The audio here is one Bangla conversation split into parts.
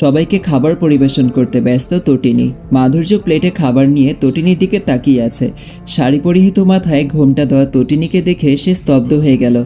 সবাইকে খাবার পরিবেশন করতে ব্যস্ত তটিনি। মাধুর্য প্লেটে খাবার নিয়ে তটিনির দিকে তাকিয়ে আছে। শাড়ি পরিহিত মাথায় ঘোমটা দেওয়া তটিনিকে দেখে সে স্তব্ধ হয়ে গেল।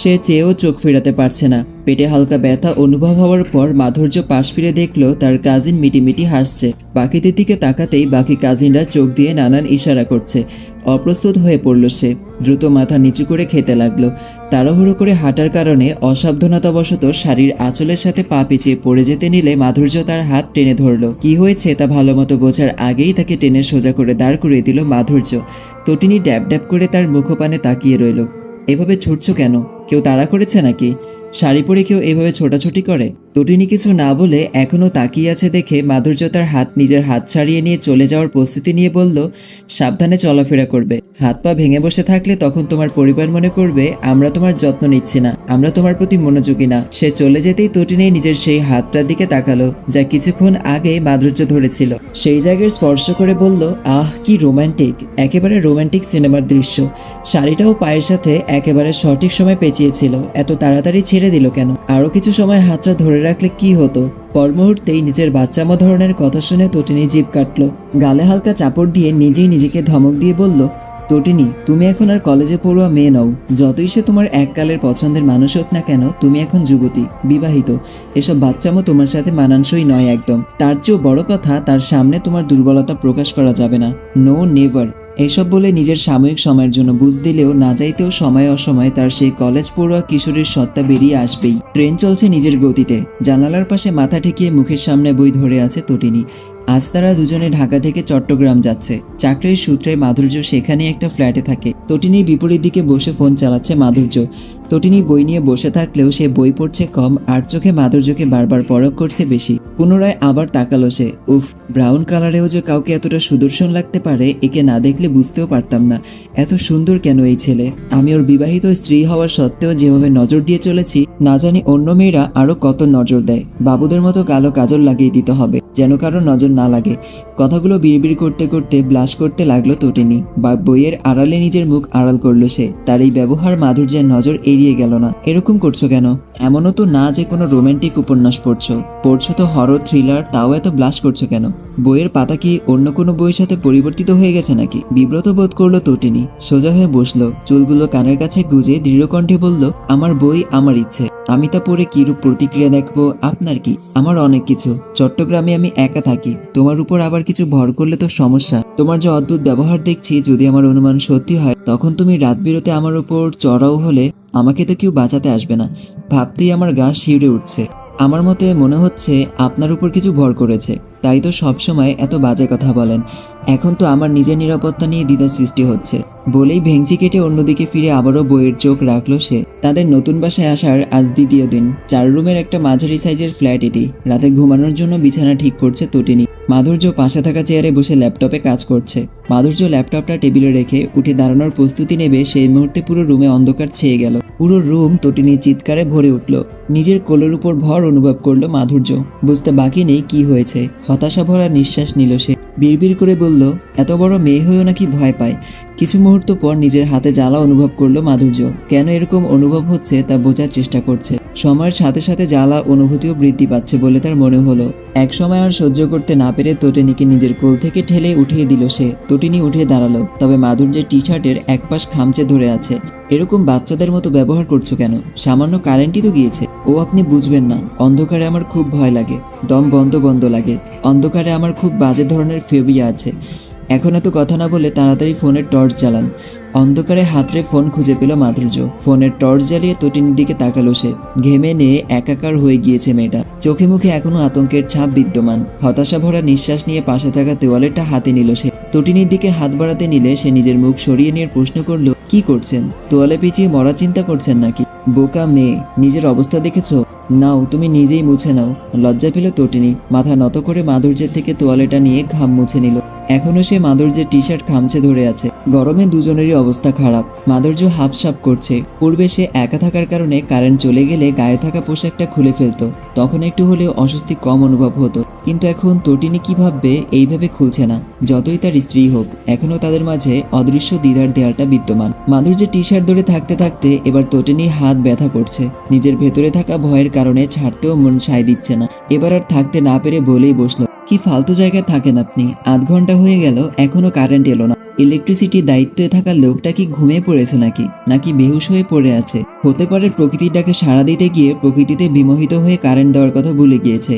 সে চেয়েও চোখ ফেরাতে পারছে না। পেটে হালকা ব্যথা অনুভব হওয়ার পর মাধুর্য পাশ ফিরে দেখল তার কাজিন মিটিমিটি হাসছে। বাকিদের দিকে তাকাতেই বাকি কাজিনরা চোখ দিয়ে নানান ইশারা করছে। অপ্রস্তুত হয়ে পড়ল সে। দ্রুত মাথা নিচু করে খেতে লাগল। তাড়াহুড়ো করে হাঁটার কারণে অসাবধানতাবশত শাড়ির আঁচলের সাথে পা পিছিয়ে পড়ে যেতে নিলে মাধুর্য তার হাত টেনে ধরলো। কি হয়েছে? তা ভালোমতো বোঝার আগেই তাকে টেনে সোজা করে দাঁড় করিয়ে দিল মাধুর্য। তটিনী ড্যাব ড্যাব করে তার মুখপানে তাকিয়ে রইল। এভাবে ছুটছো কেন? কেউ তাড়া করেছে নাকি? শাড়ি পরে কেউ এভাবে ছোটাছুটি করে? তটিনী কিছু না বলে এখনও তাকিয়ে আছে দেখে মাধুর্য তার হাত নিজের হাত ছাড়িয়ে নিয়ে চলে যাওয়ার প্রস্তুতি নিয়ে বলল, সাবধানে চলাফেরা করবে। হাত পা ভেঙে বসে থাকলে তখন তোমার পরিবার মনে করবে, আমরা তোমার যত্ন নিচ্ছি না, আমরা তোমার প্রতি মনোযোগী না। সে চলে যেতেই তটিনী নিজের সেই হাতটার দিকে তাকালো, যা কিছুক্ষণ আগে মাধুর্য ধরেছিল। সেই জায়গায় স্পর্শ করে বলল, আহ, কি রোমান্টিক, একেবারে রোমান্টিক সিনেমার দৃশ্য। শাড়িটাও পায়ের সাথে একেবারে সঠিক সময় পেঁচিয়েছিল, এত তাড়াতাড়ি ছেড়ে দিল কেন? আরও কিছু সময় হাতটা ধরে রাখলে কি হতো? পর মুহূর্তেই নিজের বাচ্চামো ধরনের কথা শুনে তটিনী জিভ কাটলো। গালে হালকা চাপড় দিয়ে নিজেই নিজেকে ধমক দিয়ে বলল, তটিনী, তুমি এখন আর কলেজে পড়ুয়া মেয়ে নও। যতই সে তোমার এককালের পছন্দের মানুষ হোক না কেন, তুমি এখন যুবতী, বিবাহিত। এসব বাচ্চামো তোমার সাথে মানানসই নয় একদম। তার চেয়েও বড় কথা, তার সামনে তোমার দুর্বলতা প্রকাশ করা যাবে না। নো নেভার এসব বলে নিজের সাময়িক সময়ের জন্য বুঝ দিলেও না যাইতেও সময় অসময়ে তার সেই কলেজ পড়ুয়া কিশোরের সত্তা বেরিয়ে আসবেই। ট্রেন চলছে নিজের গতিতে। জানালার পাশে মাথা ঠেকিয়ে মুখের সামনে বই ধরে আছে তটিনী। আজ তারা দুজনে ঢাকা থেকে চট্টগ্রাম যাচ্ছে। চাকরির সূত্রে মাধুর্য সেখানে একটা ফ্ল্যাটে থাকে। তটিনীর বিপরীত দিকে বসে ফোন চালাচ্ছে মাধুর্য। তটিনী বই নিয়ে বসে থাকলেও সে বই পড়ছে কম আর চোখে মাধুর্যকে বারবার পরখ করছে বেশি। পুনরায় আবার তাকালো সে। উফ, ব্রাউন কালারেও যে কাউকে এতটা সুদর্শন লাগতে পারে, একে না দেখলে বুঝতেও পারতাম না। এত সুন্দর কেন এই ছেলে? আমি ওর বিবাহিত স্ত্রী হওয়ার সত্ত্বেও যেভাবে নজর দিয়ে চলেছি, না জানি অন্য মেয়েরা আরও কত নজর দেয়। বাবুদের মতো কালো কাজল লাগিয়ে দিতে হবে, যেন কারও নজর না লাগে। কথাগুলো বিড়বিড় করতে করতে ব্লাশ করতে লাগল তটিনী। বা, বইয়ের আড়ালে নিজের মুখ আড়াল করল সে। তার এই ব্যবহার মাধুর্যের নজর এড়িয়ে গেল না। এরকম করছ কেন? এমনও তো না যে কোনো রোম্যান্টিক উপন্যাস পড়ছো। পড়ছো তো হরর থ্রিলার তাও এত ব্লাশ করছ কেন? বইয়ের পাতা কি অন্য কোনো বইয়ের সাথে পরিবর্তিত হয়ে গেছে নাকি? বিব্রত বোধ করল তটিনি। সোজা হয়ে বসল। চুলগুলো কানের কাছে গুজে দৃঢ়কণ্ঠে বলল, আমার বই, আমার ইচ্ছে। আমি তা পড়ে কিরূপ প্রতিক্রিয়া দেখব? আপনার কি? আমার অনেক কিছু। চট্টগ্রামে আমি একা থাকি। তোমার উপর আবার কিছু ভর করলে তো সমস্যা। তোমার যে অদ্ভুত ব্যবহার দেখছি, যদি আমার অনুমান সত্যি হয়, তখন তুমি রাত বিরতে আমার উপর চড়াও হলে আমাকে তো কেউ বাঁচাতে আসবে না। ভাবতেই আমার গা শিউরে উঠছে। আমার মতে মনে হচ্ছে আপনার উপর কিছু ভর করেছে। তাই তো সবসময় এত বাজে কথা বলেন। এখন তো আমার নিজের নিরাপত্তা নিয়ে দ্বিধা সৃষ্টি হচ্ছে। বলেই ভেংচি কেটে অন্যদিকে ফিরে আবারও বইয়ের চোখ রাখল সে। তাদের নতুন বাসায় আসার আজ দ্বিতীয় দিন। চার রুমের একটা মাঝারি সাইজের ফ্ল্যাট এটি। রাতে ঘুমানোর জন্য বিছানা ঠিক করছে তটিনী। মাধুর্য পাশে থাকা চেয়ারে বসে ল্যাপটপে কাজ করছে। মাধুর্য ল্যাপটপটা টেবিলে রেখে উঠে দাঁড়ানোর প্রস্তুতি নেবে, সেই মুহূর্তে পুরো রুমে অন্ধকার ছেয়ে গেল। পুরো রুম তটিনীর চিৎকারে ভরে উঠল। নিজের কোলের উপর ভর অনুভব করল মাধুর্য। বুঝতে বাকি নেই কি হয়েছে। হতাশা ভরা নিঃশ্বাস নিল সে। বিড়বিড় করে বলল, এত বড় মেয়ে হয়েও নাকি ভয় পায়? কিছু মুহূর্ত পর নিজের হাতে জ্বালা অনুভব করল মাধুর্য। কেন এরকম অনুভব হচ্ছে তা বোঝার চেষ্টা করছে। সময়ের সাথে সাথে জ্বালা অনুভূতিও বৃদ্ধি পাচ্ছে বলে তার মনে হলো। এক সময় আর সহ্য করতে না পেরে তটিনীকে নিজের কোল থেকে ঠেলে উঠিয়ে দিল সে। তটিনী উঠে দাঁড়াল, তবে মাধুর্যের টি শার্টের এক পাশ খামচে ধরে আছে। এরকম বাচ্চাদের মতো ব্যবহার করছ কেন? সামান্য কারেন্টই তো গিয়েছে। ও আপনি বুঝবেন না। অন্ধকারে আমার খুব ভয় লাগে। দম বন্ধ বন্ধ লাগে। অন্ধকারে আমার খুব বাজে ধরনের ফেবিয়া আছে। এখন এত কথা না বলে তাড়াতাড়ি ফোনের টর্চ জ্বালান। অন্ধকারে হাতরে ফোন খুঁজে পেল মাধুর্য। ফোনের টর্চ জ্বালিয়ে তটিনীর দিকে তাকালো সে। ঘেমে নিয়ে একাকার হয়ে গিয়েছে মেয়েটা। চোখে মুখে এখনও আতঙ্কের ছাপ বিদ্যমান। হতাশা ভরা নিঃশ্বাস নিয়ে পাশে থাকা দেওয়ালেরটা হাতে নিল সে। তটিনীর দিকে হাত বাড়াতে নিলে সে নিজের মুখ সরিয়ে নিয়ে প্রশ্ন করল, কি করছেন? তোয়ালে পিছিয়ে মরা চিন্তা করছেন নাকি? বোকা মেয়ে, নিজের অবস্থা দেখেছ? নাও, তুমি নিজেই মুছে নাও। লজ্জা পেল তটিনী। মাথা নত করে মাধুর্যের থেকে তোয়ালেটা নিয়ে ঘাম মুছে নিল। এখনও সে মাধুর্যের টি শার্ট খামছে ধরে আছে। গরমে দুজনেরই অবস্থা খারাপ। মাধুর্য হাফসাপ করছে। পূর্বে সে একা থাকার কারণে কারেন্ট চলে গেলে গায়ে থাকা পোশাকটা খুলে ফেলতো। তখন একটু হলেও অস্বস্তি কম অনুভব হতো। কিন্তু এখন তটিনী কি ভাববে এইভাবে খুলছে না। যতই তার স্ত্রী হোক এখনও তাদের মাঝে অদৃশ্য দ্বিধার দেয়ালটা বিদ্যমান। মাধুর্যের টি শার্ট ধরে থাকতে থাকতে এবার তটিনী হাত ব্যথা করছে। নিজের ভেতরে থাকা ভয়ের কারণে ছাড়তেও মন সায় দিচ্ছে না। এবার আর থাকতে না পেরে বলেই বসল, কি ফালতু জায়গায় থাকেন আপনি? আধ ঘণ্টা হয়ে গেল, এখনও কারেন্ট এলো না। ইলেকট্রিসিটির দায়িত্বে থাকা লোকটা কি ঘুমে পড়েছে নাকি? নাকি বেহুশ হয়ে পড়ে আছে? হতে পারে প্রকৃতিটাকে সাড়া দিতে গিয়ে প্রকৃতিতে বিমোহিত হয়ে কারেন্ট দেওয়ার কথা ভুলে গিয়েছে।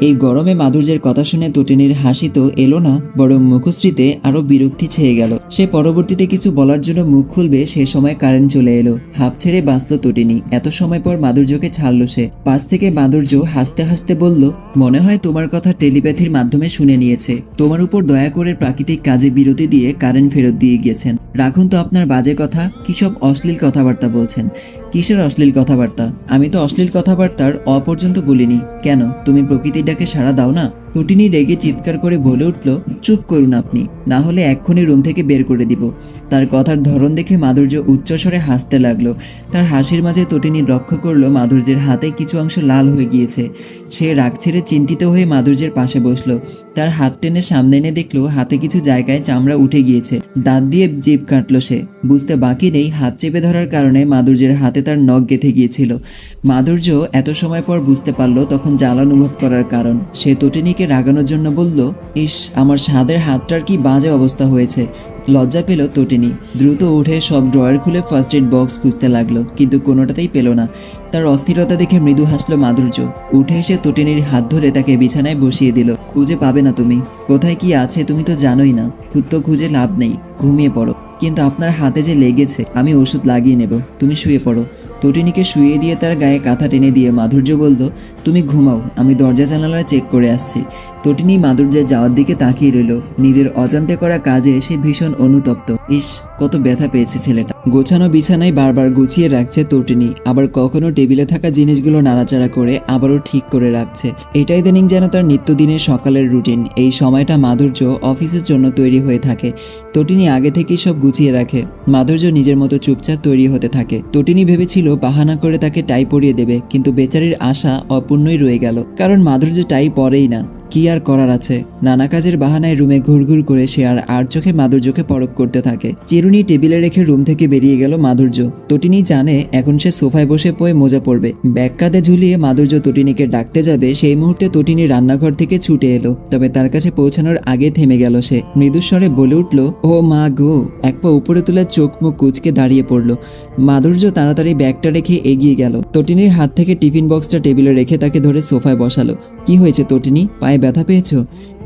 এই গরমে মাধুর্যের কথা শুনে তটিনীর হাসি তো এলো না, বরং মুখশ্রীতে আরও বিরক্তি ছেয়ে গেল। সে পরবর্তীতে কিছু বলার জন্য মুখ খুলবে, সে সময় কারেন্ট চলে এলো। হাফ ছেড়ে বাঁচল তোটেনি। এত সময় পর মাধুর্যকে ছাড়লো সে। পাশ থেকে মাধুর্য হাসতে হাসতে বলল, মনে হয় তোমার কথা টেলিপ্যাথির মাধ্যমে শুনে নিয়েছে। তোমার উপর দয়া করে প্রাকৃতিক কাজে বিরতি দিয়ে কারেন্ট ফেরত দিয়ে গিয়েছেন। রাখুন তো আপনার বাজে কথা কিসব অশ্লীল কথাবার্তা বলছেন। কিসের অশ্লীল কথাবার্তা? আমি তো অশ্লীল কথাবার্তার অপর্যন্ত বলিনি। কেন? তুমি প্রকৃতির ডাকে সাড়া দাও না? টুটিনি রেগে চিৎকার করে বলে উঠল, চুপ করুন আপনি। না হলে এক্ষুনি রুম থেকে বের করে দিব। তার কথার ধরন দেখে মাধুর্য উচ্চস্বরে হাসতে লাগল। তার হাসির মাঝে তটিনী লক্ষ্য করল মাধুর্যের হাতে কিছু অংশ লাল হয়ে গিয়েছে। সে রাগ ছেড়ে চিন্তিত হয়ে মাধুর্যের পাশে বসল। তার হাত টেনে সামনে এনে দেখল হাতে কিছু জায়গায় চামড়া উঠে গিয়েছে। দাঁত দিয়ে জিপ কাটলো সে। বুঝতে বাকি নেই, হাত চেপে ধরার কারণে মাধুর্যের হাতে তার নখ গেঁথে গিয়েছিল। মাধুর্য এত সময় পর বুঝতে পারল তখন জাল অনুভব করার কারণ। সে তটিনীকে রাগানোর জন্য বলল, ইস, আমার স্বাদের হাতটার কি বাজে অবস্থা হয়েছে। লজ্জা পেল তটিনী দ্রুত উঠে সব ড্রয়ার খুলে ফার্স্ট এড বক্স খুঁজতে লাগল, কিন্তু কোনোটাতেই পেল না। তার অস্থিরতা দেখে মৃদু হাসলো মাধুর্য। উঠে এসে তটিনীর হাত ধরে তাকে বিছানায় বসিয়ে দিল। খুঁজে পাবে না তুমি। কোথায় কি আছে তুমি তো জানোই না। খুঁজ তো খুঁজে লাভ নেই। ঘুমিয়ে পড়ো। কিন্তু আপনার হাতে যে লেগেছে, আমি ওষুধ লাগিয়ে নেব। তুমি শুয়ে পড়ো। তটিনীকে শুয়ে দিয়ে তার গায়ে কাঁথা টেনে দিয়ে মাধুর্য বলল, তুমি ঘুমাও, আমি দরজা জানালা চেক করে আসছি। তটিনী মাধুর্যের যাওয়ার দিকে তাকিয়ে রইল। নিজের অজান্তে করা কাজে সে ভীষণ অনুতপ্ত। ইস, কত ব্যথা পেয়েছে ছেলেটা। গোছানো বিছানায় বারবার গুছিয়ে রাখছে তটিনী। আবার কখনো টেবিলে থাকা জিনিসগুলো নাড়াচাড়া করে আবারও ঠিক করে রাখছে। এটাই দেনিং যেন তার নিত্যদিনের সকালের রুটিন। এই সময়টা মাধুর্য অফিসের জন্য তৈরি হয়ে থাকে। তটিনী আগে থেকেই সব গুছিয়ে রাখে। মাধুর্য নিজের মতো চুপচাপ তৈরি হতে থাকে। তটিনী ভেবেছিল বাহানা করে তাকে টাই পরিয়ে দেবে, কিন্তু বেচারির আশা অপূর্ণই রয়ে গেল। কারণ মাধুর্য টাই পরেই না। কি আর করার আছে? নানা কাজের বাহানায় রুমে ঘুরঘুর করে সে আর আর চোখে মাধুর্যকে পরক করতে থাকে। চিরুনি টেবিলে রেখে রুম থেকে বেরিয়ে গেল মাধুর্য। তটিনী জানে এখন সে সোফায় বসে পয়ে মোজা পড়বে ব্যাগ কাঁধে ঝুলিয়ে মাধুর্য তটিনীকে ডাকতে যাবে, সেই মুহূর্তে তটিনি রান্নাঘর থেকে ছুটে এলো। তবে তার কাছে পৌঁছানোর আগে থেমে গেল সে। মৃদুস্বরে বলে উঠল, ও মা গো! এক পা উপরে তুলে চোখ মুখ কুচকে দাঁড়িয়ে পড়ল। মাধুর্য তাড়াতাড়ি ব্যাগটা রেখে এগিয়ে গেল। তটিনীর হাত থেকে টিফিন বক্সটা টেবিলে রেখে তাকে ধরে সোফায় বসালো। কি হয়েছে তটিনী? পায়ে ব্যথা পেয়েছ?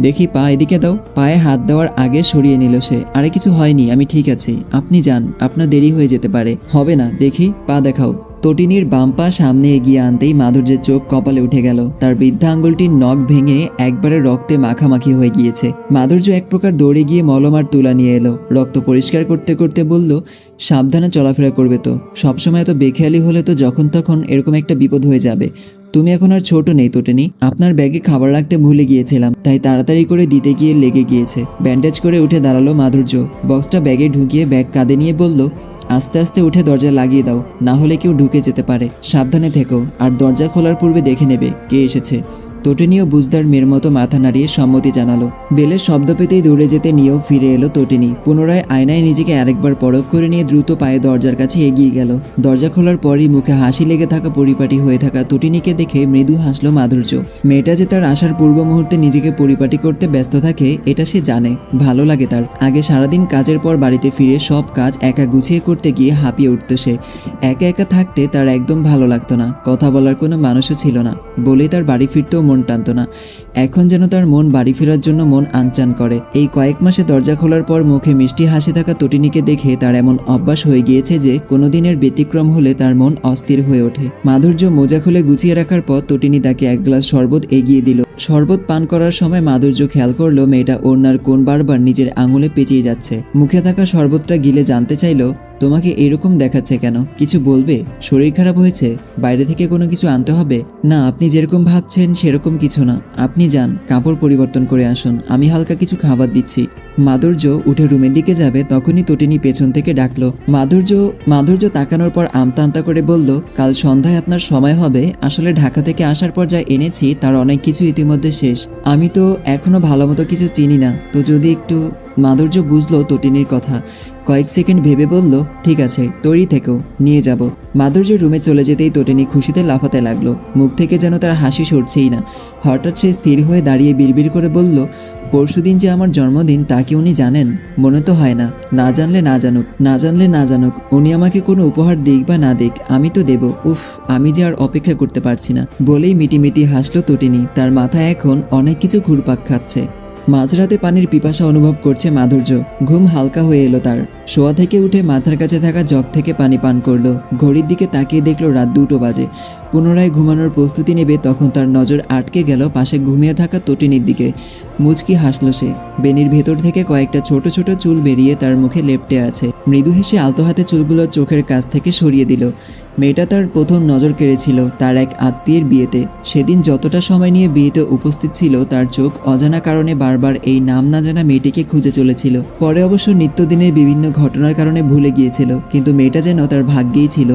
দেখি, পা এদিকে দাও। পায়ে হাত দেওয়ার আগে সরিয়ে নিল সে। আরে, কিছু হয়নি, আমি ঠিক আছি। আপনি যান, আপনার দেরি হয়ে যেতে পারে। হবে না, দেখি, পা দেখাও। তটিনীর বাম পা সামনে এগিয়ে আনতেই মাধুর্যের চোখ কপালে উঠে গেল। তার বৃদ্ধা আঙ্গুলটির নখ ভেঙে একবারে রক্তে মাখামাখি হয়ে গিয়েছে। মাধুর্য এক প্রকার দৌড়ে গিয়ে মলম আর তুলা নিয়ে এলো। রক্ত পরিষ্কার করতে করতে বলল, সাবধানে চলাফেরা করবে তো। সবসময় এত বেখেয়ালি হলে তো যখন তখন এরকম একটা বিপদ হয়ে যাবে। তুমি এখন আর ছোট নেই তোটেনি। আপনার ব্যাগে খাবার রাখতে ভুলে গিয়েছিলাম, তাই তাড়াতাড়ি করে দিতে গিয়ে লেগে গিয়েছে। ব্যান্ডেজ করে উঠে দাঁড়াল মাধুর্য। বক্সটা ব্যাগে ঢুকিয়ে ব্যাগ কাঁধে নিয়ে বলল আস্তে আস্তে উঠে দরজা লাগিয়ে দাও, না হলে কেউ ঢুকে যেতে পারে। সাবধানে থেকো, আর দরজা খোলার পূর্বে দেখে নেবে কে এসেছে। তটিনীও বুঝদার মেয়ের মতো মাথা নাড়িয়ে সম্মতি জানালো। বেলের শব্দ পেতেই দৌড়ে যেতে নিয়েও ফিরে এলো তটিনী। পুনরায় আয়নায় নিজেকে আরেকবার পরখ করে নিয়ে দ্রুত পায়ে দরজার কাছে এগিয়ে গেল। দরজা খোলার পরই মুখে হাসি লেগে থাকা পরিপাটি হয়ে থাকা তটিনীকে দেখে মৃদু হাসলো মাধুর্য। মেয়েটা যে তার আসার পূর্ব মুহূর্তে নিজেকে পরিপাটি করতে ব্যস্ত থাকে, এটা সে জানে। ভালো লাগে তার। আগে সারাদিন কাজের পর বাড়িতে ফিরে সব কাজ একা গুছিয়ে করতে গিয়ে হাঁপিয়ে উঠতো সে। একা একা থাকতে তার একদম ভালো লাগতো না। কথা বলার কোনো মানুষও ছিল না। বলে তার বাড়ি ফিরতেও মন টানতো না। এখন যেন তার মন বাড়ি ফেরার জন্য মন আনচান করে। এই কয়েক মাসে দরজা খোলার পর মুখে মিষ্টি হাসি থাকা তটিনীকে দেখে তার এমন অভ্যাস হয়ে গিয়েছে যে, কোনোদিনের ব্যতিক্রম হলে তার মন অস্থির হয়ে ওঠে। মাধুর্য মোজা খুলে গুছিয়ে রাখার পর তটিনী তাকে এক গ্লাস শরবত এগিয়ে দিল। শরবত পান করার সময় মাধুর্য খেয়াল করল, মেয়েটা ওড়নার কোন বারবার নিজের আঙুলে পেঁচিয়ে যাচ্ছে। মুখে থাকা শরবতটা গিলে জানতে চাইলো তোমাকে এরকম দেখাচ্ছে কেন? কিছু বলবে? শরীর খারাপ হয়েছে? বাইরে থেকে কোনো কিছু আনতে হবে? না, আপনি যেরকম ভাবছেন সেরকম কিছু না। আপনি যান, কাপড় পরিবর্তন করে আসুন। আমি হালকা কিছু খাবার দিচ্ছি। মাধুর্য উঠে রুমের দিকে যাবে, তখনই তটিনী পেছন থেকে ডাকলো। মাধুর্য মাধুর্য তাকানোর পর আমতা আমতা করে বলল, কাল সন্ধ্যায় আপনার সময় হবে। আসলে ঢাকা থেকে আসার পর যা এনেছি, তার অনেক কিছু ইতিমধ্যে শেষ। আমি তো এখনও ভালো মতো কিছু চিনি না। তো যদি একটু মাধুর্য বুঝলো তটিনীর কথা। কয়েক সেকেন্ড ভেবে বলল, ঠিক আছে তৈরি থেকেও, নিয়ে যাব। মাধুর্য রুমে চলে যেতেই তটিনী খুশিতে লাফাতে লাগল। মুখ থেকে যেন তার হাসি সরছেই না। হঠাৎ সে স্থির হয়ে দাঁড়িয়ে বিড়বিড় করে বলল, পরশুদিন যে আমার জন্মদিন, তা কি উনি জানেন? মনে তো হয় না। না জানলে না জানুক, না জানলে না জানুক, উনি আমাকে কোনো উপহার দিক বা না দিক, আমি তো দেব। উফ, আমি যে আর অপেক্ষা করতে পারছি না। বলেই মিটিমিটি হাসলো তটিনী। তার মাথায় এখন অনেক কিছু ঘুরপাক খাচ্ছে। মাঝরাতে পানির পিপাসা অনুভব করছে মাধুর্য। ঘুম হালকা হয়ে এলো তার। শোয়া থেকে উঠে মাথার কাছে থাকা জগ থেকে পানি পান করল। ঘড়ির দিকে তাকিয়ে দেখল রাত দুটো বাজে। পুনরায় ঘুমানোর প্রস্তুতি নেবে তখন তার নজর আটকে গেল পাশে ঘুমিয়ে থাকা তটিনীর দিকে। মুচকি হাসলো সে। বেনির ভেতর থেকে কয়েকটা ছোট ছোট চুল বেরিয়ে তার মুখে লেপটে আছে। মৃদু হেসে আলতো হাতে চুলগুলো চোখের কাছ থেকে সরিয়ে দিল। মেয়েটা তার প্রথম নজর কেড়েছিল তার এক আত্মীয়ের বিয়েতে। সেদিন যতটা সময় নিয়ে বিয়েতে উপস্থিত ছিল, তার চোখ অজানা কারণে বারবার এই নাম না জানা মেয়েটিকে খুঁজে চলেছিল। পরে অবশ্য নিত্যদিনের বিভিন্ন ঘটনার কারণে ভুলে গিয়েছিল, কিন্তু মেয়েটা যেন তার ভাগ্যেই ছিল।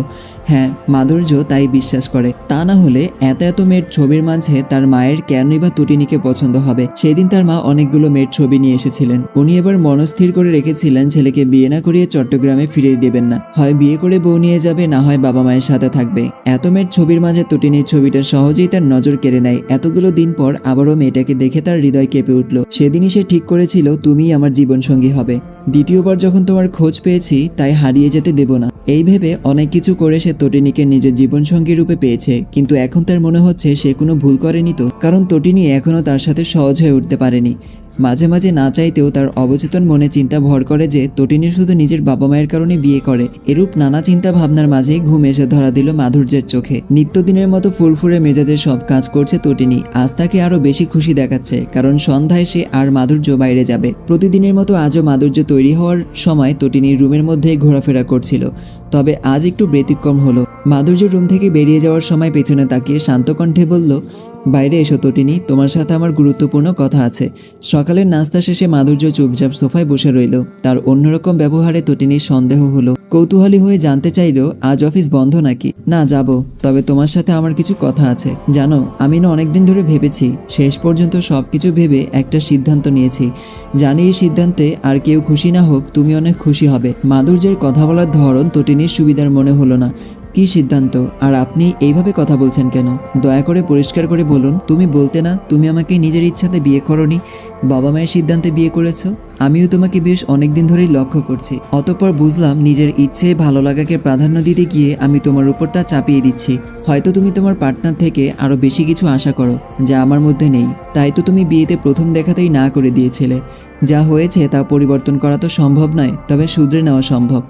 হ্যাঁ মাধুর্য তাই বিশ্বাস করে। তা না হলে এত এত মেয়ের ছবির মাঝে তার মায়ের কেনই বা তুটিনিকে পছন্দ হবে? সেদিন তার মা অনেকগুলো মেয়ের ছবি নিয়ে এসেছিলেন। উনি এবার মনস্থির করে রেখেছিলেন ছেলেকে বিয়ে না করিয়ে চট্টগ্রামে ফিরিয়ে দেবেন না। হয় বিয়ে করে বউ নিয়ে যাবে, না হয় বাবা মায়ের সাথে থাকবে। এত মেয়ের ছবির মাঝে তুটিনির ছবিটা সহজেই তার নজর কেড়ে নেয়। এতগুলো দিন পর আবারও মেয়েটাকে দেখে তার হৃদয় কেঁপে উঠল। সেদিনই সে ঠিক করেছিল, তুমিই আমার জীবনসঙ্গী হবে। দ্বিতীয়বার যখন তোমার খোঁজ পেয়েছি, তাই হারিয়ে যেতে দেব না। এই ভেবে অনেক কিছু করে সে তটিনীকে নিজের জীবনসঙ্গী রূপে পেয়েছে, কিন্তু এখন তার মনে হচ্ছে সে কোনো ভুল করেনি তো। কারণ তটিনী এখনও তার সাথে সহজ হয়ে উঠতে পারেনি। মাঝে মাঝে না চাইতেও তার অবচেতন মনে চিন্তা ভর করে যে তটিনী শুধু নিজের বাবা মায়ের কারণে বিয়ে করে। এরূপ নানা চিন্তা ভাবনার মাঝেই ঘুম এসে ধরা দিল মাধুর্যের চোখে। নিত্যদিনের মতো ফুরফুরে মেজাজে সব কাজ করছে তটিনী। আজ তাকে আরও বেশি খুশি দেখাচ্ছে, কারণ সন্ধ্যায় সে আর মাধুর্য বাইরে যাবে। প্রতিদিনের মতো আজও মাধুর্য তৈরি হওয়ার সময় তটিনীর রুমের মধ্যেই ঘোরাফেরা করছিল। তবে আজ একটু ব্যতিক্রম হলো। মাধুর্য রুম থেকে বেরিয়ে যাওয়ার সময় পেছনে তাকিয়ে শান্ত কণ্ঠে বলল বাইরে এসো তটিনী, তোমার সাথে আমার গুরুত্বপূর্ণ কথা আছে। সকালের নাস্তা শেষে মাধুর্য চুপচাপ সোফায় বসে রইল। তার অন্যরকম ব্যবহারে তটিনীর সন্দেহ হলো, কৌতূহলী হয়ে জানতে চাইল, আজ অফিস বন্ধ নাকি? না, যাব, তবে তোমার সাথে আমার কিছু কথা আছে। জানো, আমি না অনেকদিন ধরে ভেবেছি, শেষ পর্যন্ত সব কিছু ভেবে একটা সিদ্ধান্ত নিয়েছি। জানি এই সিদ্ধান্তে আর কেউ খুশি না হোক, তুমি অনেক খুশি হবে। মাধুর্যের কথা বলার ধরন তটিনীর সুবিধার মনে হলো না। কি সিদ্ধান্ত? আর আপনি এইভাবে কথা বলছেন কেন? দয়া করে পরিষ্কার করে বলুন, তুমি বলতে না, তুমি আমাকে নিজের ইচ্ছাতে বিয়ে করনি, বাবা মায়ের সিদ্ধান্তে বিয়ে করেছ? আমিও তোমাকে বেশ অনেকদিন ধরেই লক্ষ্য করছি। অতঃপর বুঝলাম নিজের ইচ্ছে, ভালো লাগাকে প্রাধান্য দিতে গিয়ে আমি তোমার উপর তা চাপিয়ে দিচ্ছি। হয়তো তুমি তোমার পার্টনার থেকে আরও বেশি কিছু আশা করো, যা আমার মধ্যে নেই। তাই তো তুমি বিয়েতে প্রথম দেখাতেই না করে দিয়েছিলে। যা হয়েছে তা পরিবর্তন করা তো সম্ভব নয়, তবে শুধরে নেওয়া সম্ভব।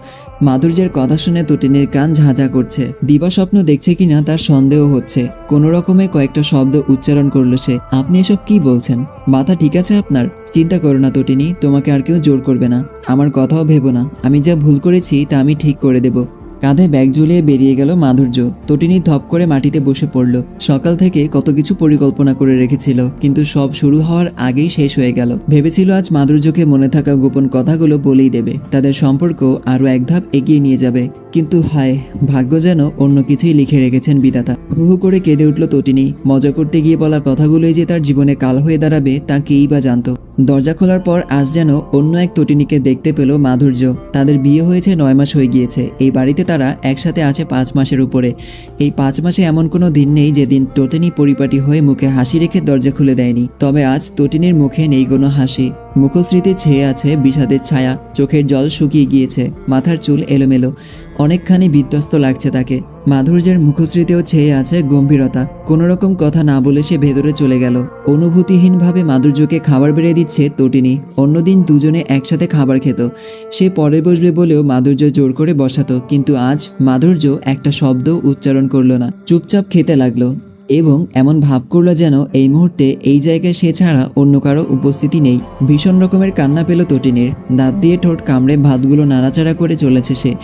মাধুর্যের কথা শুনে তটিনীর কান ঝাঁঝা করছে। দিবা স্বপ্ন দেখছে কিনা তার সন্দেহ হচ্ছে। কোনো রকমে কয়েকটা শব্দ উচ্চারণ করল সে। আপনি এসব কি বলছেন? মাথা ঠিক আছে আপনার? চিন্তা করো না তোটিনি, তোমাকে আর কেউ জোর করবে না। আমার কথাও ভেবো না। আমি যা ভুল করেছি তা আমি ঠিক করে দেব। কাঁধে ব্যাগ ঝুলিয়ে বেরিয়ে গেল মাধুর্য। তটিনী ধপ করে মাটিতে বসে পড়ল। সকাল থেকে কত কিছু পরিকল্পনা করে রেখেছিল, কিন্তু সব শুরু হওয়ার আগেই শেষ হয়ে গেল। ভেবেছিল আজ মাধুর্যকে মনে থাকা গোপন কথাগুলো বলেই দেবে। তাদের সম্পর্ক আরও এক ধাপ এগিয়ে নিয়ে যাবে। কিন্তু হায়, ভাগ্য যেন অন্য কিছুই লিখে রেখেছেন বিধাতা। হু হু করে কেঁদে উঠল তটিনী। মজা করতে গিয়ে বলা কথাগুলোই যে তার জীবনে কাল হয়ে দাঁড়াবে, তা কেই বা জানতো। দরজা খোলার পর আজ যেন অন্য এক তটিনীকে দেখতে পেল মাধুর্য। তাদের বিয়ে হয়েছে নয় মাস হয়ে গিয়েছে। এই বাড়িতে তারা একসাথে আছে পাঁচ মাসের উপরে। এই পাঁচ মাসে এমন কোনো দিন নেই যেদিন টোটেনি পরিপাটি হয়ে মুখে হাসি রেখে দরজা খুলে দেয়নি। তবে আজ টোটিনির মুখে নেই কোনো হাসি। মুখশ্রীতে ছেয়ে আছে বিষাদের ছায়া, চোখের জল শুকিয়ে গিয়েছে, মাথার চুল এলোমেলো। অনেকখানি বিধ্বস্ত লাগছে তাকে। মাধুর্যের মুখশ্রীতেও ছেয়ে আছে গম্ভীরতা। কোনো রকম কথা না বলে সে ভেতরে চলে গেল। অনুভূতিহীনভাবে মাধুর্যকে খাবার বেড়ে দিচ্ছে তটিনী। অন্যদিন দুজনে একসাথে খাবার খেত। সে পরে বসবে বলেও মাধুর্য জোর করে বসাতো, কিন্তু আজ মাধুর্য একটা শব্দ উচ্চারণ করল না। চুপচাপ খেতে লাগল। এবং এমন ভাব করল যেন এই মুহূর্তে এই জায়গায় সে ছাড়া অন্য কারও উপস্থিতি নেই। ভীষণ রকমের কান্না পেল তটিনের। দাঁত দিয়ে ঠোঁট কামড়ে ভাতগুলো নাড়াচাড়া করে চলেছে সে।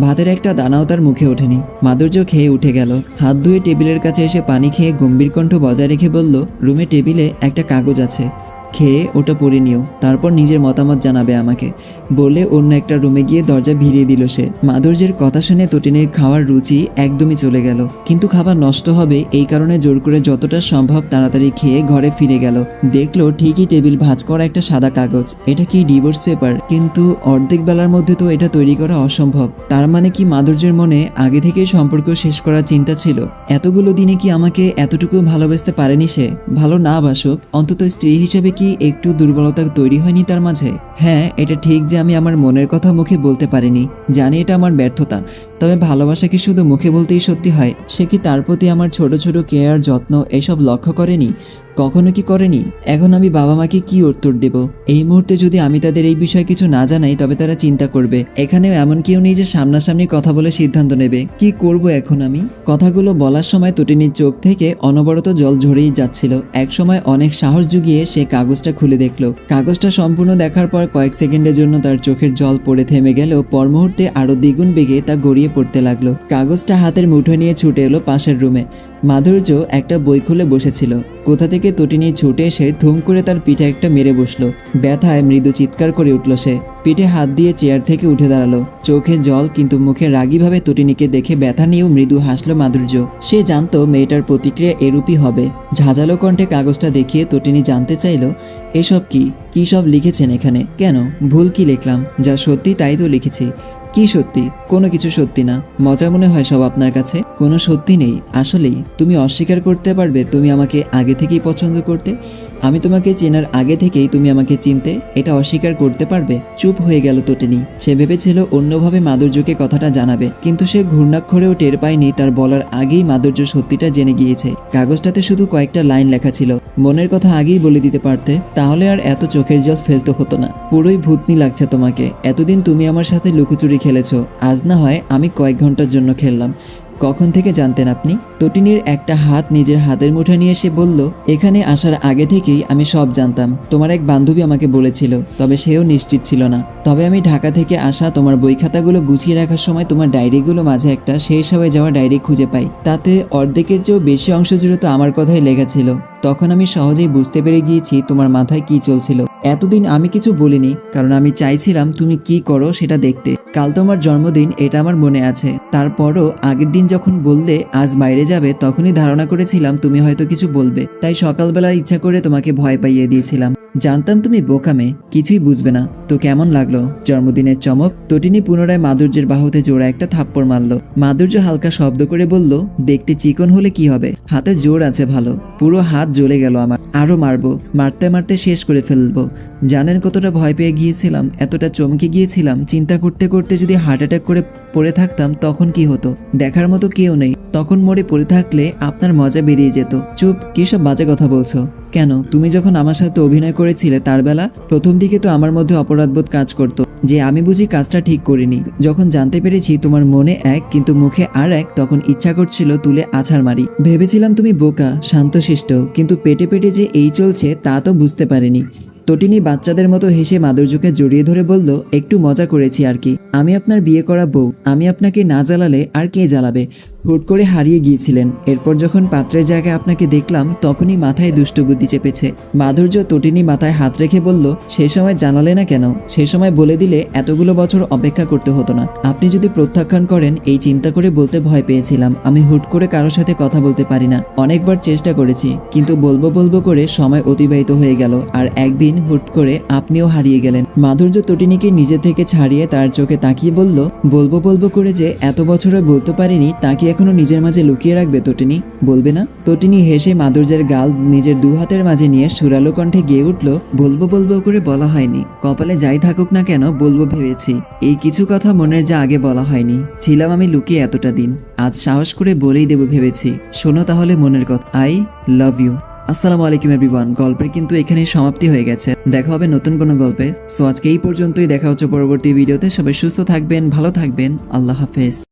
ভাতের একটা দানাও তার মুখে ওঠেনি। মাদুর্য খেয়ে উঠে গেল। হাত ধুয়ে টেবিলের কাছে এসে পানি খেয়ে গম্ভীর কণ্ঠ বজায় রেখে বলল, রুমে টেবিলে একটা কাগজ আছে। খেয়ে ওটা পরে নিও। তারপর নিজের মতামত জানাবে আমাকে। বলে অন্য একটা রুমে গিয়ে দরজা ভিড়িয়ে দিল সে। মাধুর্যের কথা শুনে তটিনীর খাওয়ার রুচি একদমই চলে গেল। কিন্তু খাবার নষ্ট হবে এই কারণে জোর করে যতটা সম্ভব তাড়াতাড়ি খেয়ে ঘরে ফিরে গেল। দেখল ঠিকই টেবিল ভাঁজ করা একটা সাদা কাগজ। এটা কি ডিভোর্স পেপার? কিন্তু অর্ধেক বেলার মধ্যে তো এটা তৈরি করা অসম্ভব। তার মানে কি মাধুর্যের মনে আগে থেকেই সম্পর্ক শেষ করার চিন্তা ছিল? এতগুলো দিনে কি আমাকে এতটুকু ভালোবাসতে পারেনি সে? ভালো না বাসুক, অন্তত স্ত্রী হিসেবে কি একটু দুর্বলতা তৈরি হয়নি তার মাঝে? হ্যাঁ এটা ঠিক যে আমি আমার মনের কথা মুখে বলতে পারিনি। জানি এটা আমার ব্যর্থতা। তবে ভালোবাসা কি শুধু মুখে বলতেই সত্যি হয়? সে কি তার প্রতি আমার ছোট ছোট কেয়ার যত্ন এসব লক্ষ্য করেনি? কখনো কি করেনি? এখন আমি বাবা মাকে কি উত্তর দেব? এই মুহূর্তে যদি আমি তাদের এই বিষয়ে কিছু না জানাই, তবে তারা চিন্তা করবে। এখানেও এমন কেউ নেই যে সামনাসামনি কথা বলে সিদ্ধান্ত নেবে। কি করব এখন আমি? কথাগুলো বলার সময় তটিনীর চোখ থেকে অনবরত জল ঝরেই যাচ্ছিল। এক সময় অনেক সাহস জুগিয়ে সে কাগজটা খুলে দেখল। কাগজটা সম্পূর্ণ দেখার পর কয়েক সেকেন্ডের জন্য তার চোখের জল পড়ে থেমে গেলেও পর মুহূর্তে আরও দ্বিগুণ বেগে তা গড়িয়ে পড়তে লাগল। কাগজটা হাতের মুঠো নিয়ে ছুটে এলো পাশের রুমে। মাধুর্য একটা বই খুলে বসেছিল। কোথা থেকে তটিনী ছুটে এসে থুম করে তার পিঠে একটা মেরে বসল। ব্যথায় মৃদু চিৎকার করে উঠল সে। পিঠে হাত দিয়ে চেয়ার থেকে উঠে দাঁড়াল। চোখে জল কিন্তু মুখে রাগীভাবে তটিনীকে দেখে ব্যথা নিয়েও মৃদু হাসলো মাধুর্য। সে জানতো মেয়েটার প্রতিক্রিয়া এরূপই হবে। ঝাঁঝালো কণ্ঠে কাগজটা দেখিয়ে তটিনী জানতে চাইলো, এসব কি? কি সব লিখেছেন এখানে? কেন? ভুল কি লিখলাম? যা সত্যি তাই তো লিখেছি। কি সত্যি? কোনো কিছু সত্যি না। মজা মনে হয় সব আপনার কাছে? কোনো সত্যি নেই। আসলেই, তুমি অস্বীকার করতে পারবে তুমি আমাকে আগে থেকেই পছন্দ করতে। আমি তোমাকে চেনার আগে থেকেই তুমি আমাকে চিনতে, এটা অস্বীকার করতে পারবে? চুপ হয়ে গেল তোটেনি সে ভেবেছিল অন্যভাবে মাধুর্যকে কথাটা জানাবে, কিন্তু সে ঘূর্ণাক্ষরেও টের পায়নি তার বলার আগেই মাধুর্য সত্যিটা জেনে গিয়েছে। কাগজটাতে শুধু কয়েকটা লাইন লেখা ছিল। মনের কথা আগেই বলে দিতে পারতে, তাহলে আর এত চোখের জল ফেলতে হতো না। পুরোই ভূতনি লাগছে তোমাকে। এতদিন তুমি আমার সাথে লুকোচুরি খেলেছো। আজ না হয় আমি কয়েক ঘণ্টার জন্য খেললাম। কখন থেকে জানতেন আপনি? তটিনীর একটা হাত নিজের হাতের মুঠো নিয়ে এসে বলল, এখানে আসার আগে থেকেই আমি সব জানতাম। তোমার এক বান্ধবী আমাকে বলেছিল, তবে সেও নিশ্চিত ছিল না। তবে আমি ঢাকা থেকে আসা তোমার বই খাতাগুলো গুছিয়ে রাখার সময় তোমার ডায়েরিগুলো মাঝে একটা শেষ হয়ে যাওয়া ডায়েরি খুঁজে পাই। তাতে অর্ধেকের চেয়েও বেশি অংশ জুড়ে তো আমার কথাই লেখা ছিল। তখন আমি সহজেই বুঝতে পেরে গিয়েছি তোমার মাথায় কি চলছিল। এতদিন আমি কিছু বলিনি, কারণ আমি চাইছিলাম তুমি কি করো সেটা দেখতে। কাল তোমার জন্মদিন, এটা আমার মনে আছে। তারপরও আগের দিন যখন বললে, আজ বাইরে যাবে, তখনই ধারণা করেছিলাম তুমি হয়তো কিছু বলবে। তাই সকালবেলা ইচ্ছা করে তোমাকে ভয় পাইয়ে দিয়েছিলাম। জানতাম তুমি বোকামে কিছুই বুঝবে না। তো কেমন লাগল? জন্মদিনের চমক, তটিনী পুনরায় মাধুর্যের বাহুতে জোড়া একটা থাপ্পড় মারল। মাধুর্য হালকা শব্দ করে বলল, দেখতে চিকন হলে কি হবে? হাতে জোর আছে ভালো। পুরো হাত জ্বলে গেল আমার। আরও মারবো। মারতে মারতে শেষ করে ফেলব। জানেন কতটা ভয় পেয়ে গিয়েছিলাম, এতটা চমকে গিয়েছিলাম, চিন্তা করতে করতে যদি হার্ট অ্যাটাক করে পড়ে থাকতাম, তখন কি হতো? দেখার মতো কেউ নেই। তখন মরে পড়ে থাকলে আপনার মজা বেরিয়ে যেত। চুপ, কি সব বাজে কথা বলছো? কেন? তুমি যখন আমার সাথে অভিনয় করেছিলে তার বেলা, প্রথম দিকে তো আমার মধ্যে অপরাধবোধ কাজ করতো, যে আমি বুঝি কাজটা ঠিক করিনি। যখন জানতে পেরেছি তোমার মনে এক, কিন্তু মুখে আর এক, তখন ইচ্ছা করছিল তুলে আছাড় মারি। ভেবেছিলাম তুমি বোকা, শান্তশিষ্ট, কিন্তু পেটে পেটে যে এই চলছে তা তো বুঝতে পারিনি। তটিনী বাচ্চাদের মতো হেসে মাধুর্যকে জড়িয়ে ধরে বলল, একটু মজা করেছি আর কি। আমি আপনার বিয়ে করা বউ। আমি আপনাকে না জ্বালালে আর কে জ্বালাবে? হুট করে হারিয়ে গিয়েছিলেন। এরপর যখন পাত্রের জায়গায় আপনাকে দেখলাম, তখনই মাথায় দুষ্ট বুদ্ধি চেপেছে। মাধুর্য তটিনী মাথায় হাত রেখে বলল, সে সময় জানালে না কেন? সে সময় বলে দিলে এতগুলো বছর অপেক্ষা করতে হতো না। আপনি যদি প্রত্যাখ্যান করেন, এই চিন্তা করে বলতে ভয় পেয়েছিলাম। আমি হুট করে কারোর সাথে কথা বলতে পারি না। অনেকবার চেষ্টা করেছি, কিন্তু বলব বলব করে সময় অতিবাহিত হয়ে গেল। আর একদিন হুট করে আপনিও হারিয়ে গেলেন। মাধুর্য তটিনীকে নিজে থেকে ছাড়িয়ে তার চোখে তাকিয়ে বলল, বলব বলব করে যে এত বছরে বলতে পারিনি, তাকে এখনও নিজের মাঝে লুকিয়ে রাখবে তটিনী? বলবে না? তটিনী হেসে মাধুর্যের গাল নিজের দু হাতের মাঝে নিয়ে সুরালো কণ্ঠে গিয়ে উঠল, বলব বলব করে বলা হয়নি। কপালে যাই থাকুক না কেন, বলব ভেবেছি। এই কিছু কথা মনের যা আগে বলা হয়নি। ছিলাম আমি লুকিয়ে এতটা দিন। আজ সাহস করে বলেই দেব ভেবেছি। শোনো তাহলে মনের কথা। I love you. আসসালামু আলাইকুম, এভরিওয়ান। গল্পের কিন্তু এখানেই সমাপ্তি হয়ে গেছে। দেখা হবে নতুন কোনো গল্পে। সো আজকে এই পর্যন্তই। দেখা হচ্ছে পরবর্তী ভিডিওতে। সবাই সুস্থ থাকবেন, ভালো থাকবেন। আল্লাহ হাফেজ।